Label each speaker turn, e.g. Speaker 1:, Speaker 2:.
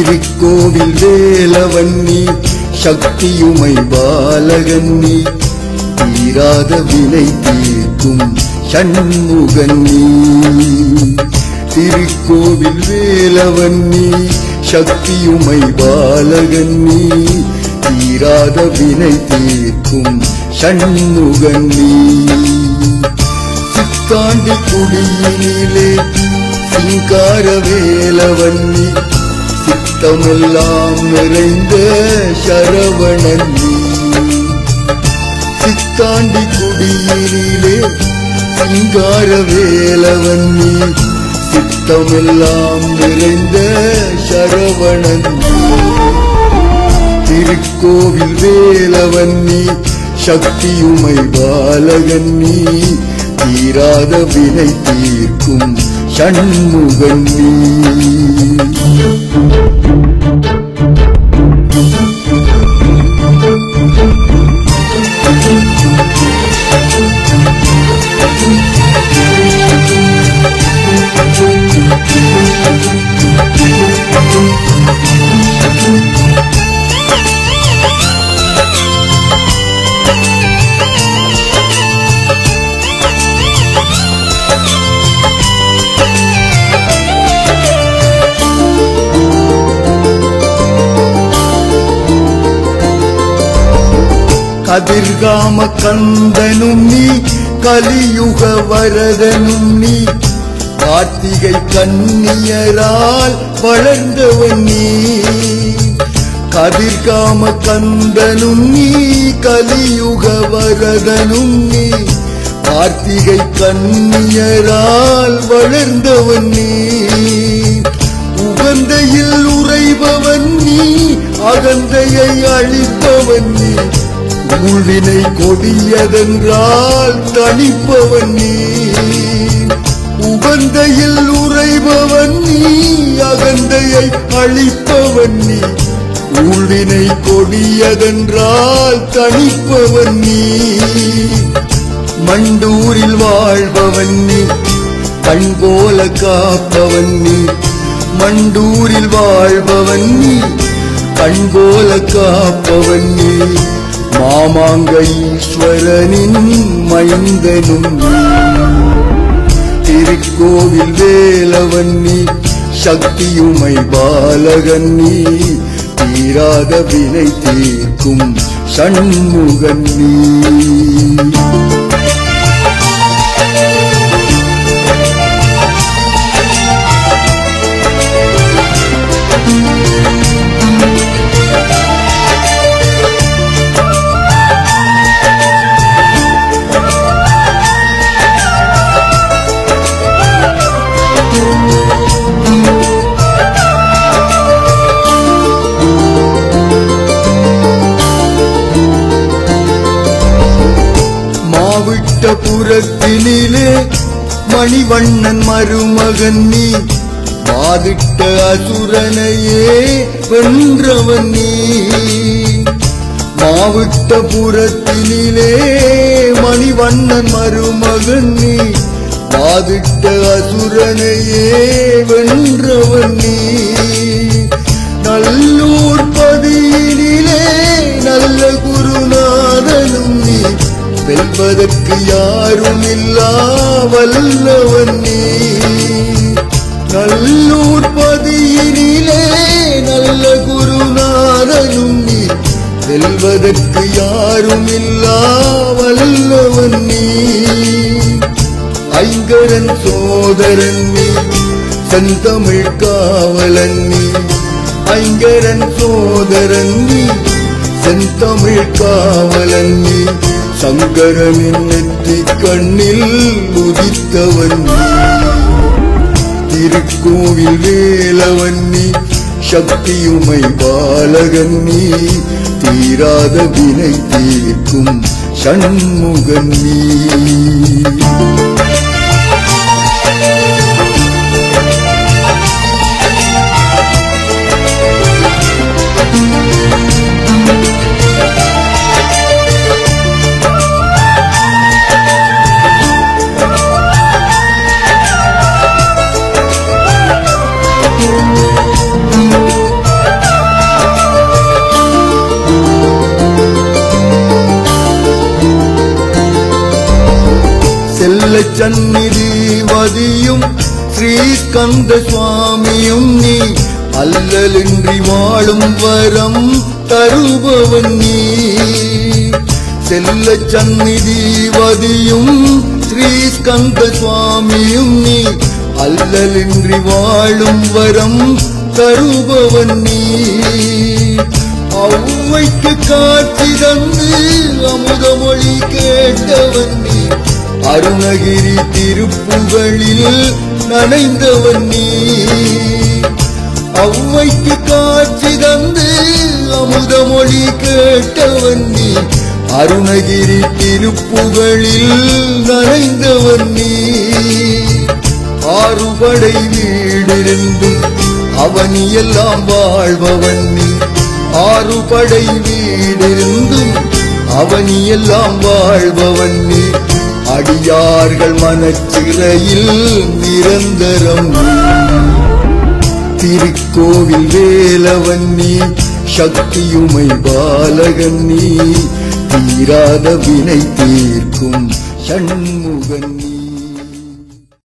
Speaker 1: திருக்கோவில் வேலவன்னி சக்தியுமை பாலகன்னி. தீராத வினை தீர்க்கும் சண்முகன்னி. திருக்கோவில் வேலவன்னி சக்தியுமை பாலகன்னி. தீராத வினை தீர்க்கும் சண்முகன்னி. சித்தாண்டி குடியினிலே சிங்கார வேலவன்னி. சித்தமெல்லாம் நிறைந்த சரவணன் நீ. சித்தாண்டி குடியிலே சிங்கார வேலவன் நீ. சித்தமெல்லாம் நிறைந்த சரவணன் திருக்கோவில் வேலவன் நீ. சக்தியுமை பாலகன் நீ. தீராத வினை தீர்க்கும் சண்முகன் நீ. கதிர்காம கந்தனும் நீ கலியுக வரதனும் நீ. கார்த்திகை கண்ணியரால் வளர்ந்தவன் நீ. கதிர்காம கந்தனும் நீ கலியுக வரதனும் நீ. கார்த்திகை கண்ணியரால் வளர்ந்தவன் நீ. ஊழ்வினை கொடியதென்றால் தனிப்பவன் நீ. உகந்தையில் உறைபவன் நீ அகந்தையை அழிப்பவன் நீ. ஊழ்வினை கொடியதென்றால் தனிப்பவன் நீ. மண்டூரில் வாழ்பவன் நீ கண் போல காப்பவன் நீ. மண்டூரில் வாழ்பவன் நீ கண் போல காப்பவன் கங்கைஸ்வரனின் மைந்தனும் திருக்கோவில் வேலவன் நீ சக்தியுமை பாலகன் நீ. தீராத வினை தீர்க்கும் சண்முகன் நீ. மாவிட்ட புறத்தினிலே மணிவண்ணன் மருமகன் நீ. வாதிட்ட அசுரனையே வென்றவன் நீ. மாவிட்ட புறத்தினிலே மணிவண்ணன் மருமகன் நீ. வாதிட்ட அசுரனையே வென்றவன் நீ. நல்லூர் வல்லவன் நீ. நல்லூர் பதியினிலே நல்ல குருநாதனும் நீ. செல்வதற்கு யாரும் இல்லா வல்லவன் நீ. ஐங்கரன் சோதரன் நீ செந்தமிழ் காவலன் நீ. ஐங்கரன் சோதரன் நீ செந்தமிழ் காவலன் நீ. சங்கரனின் நெற்றி கண்ணில் உதித்தவன் திருக்கோவில் வேலவன் நீ சக்தியுமை பாலகன் நீ. தீராத வினை தீர்க்கும் சண்முகன் நீ. செல்ல சந்நிதி வதியும் ஸ்ரீஸ்கந்த சுவாமியும் நீ அல்லலின்றி வாழும் வரம் தருபவன் நீ. செல்ல சந்நிதி வதியும் ஸ்ரீஸ்கந்த சுவாமியும் நீ அல்லலின்றி வாழும் வரம் தருபவன் நீ. ஔவைக்கு காட்சி தந்து அமுதமொழி கேட்டவன் நீ. அருணகிரி திருப்புகளில் நனைந்தவன் நீ. அவ்வைக்கு காட்சி தந்து அமுதமொழி கேட்டவன் நீ. அருணகிரி திருப்புகளில் நனைந்தவன் நீ. ஆறுபடை வீடிருந்தும் அவனியெல்லாம் வாழ்பவன் நீ. ஆறுபடை வீடிருந்தும் அவனியெல்லாம் வாழ்பவன் நீ. அடியார்கள் மனச்சிறையில் நிரந்தரம் திருக்கோவில் வேலவன் நீ சக்தியுமை பாலகன் நீ. தீராத வினை தீர்க்கும் சண்முகன் நீ.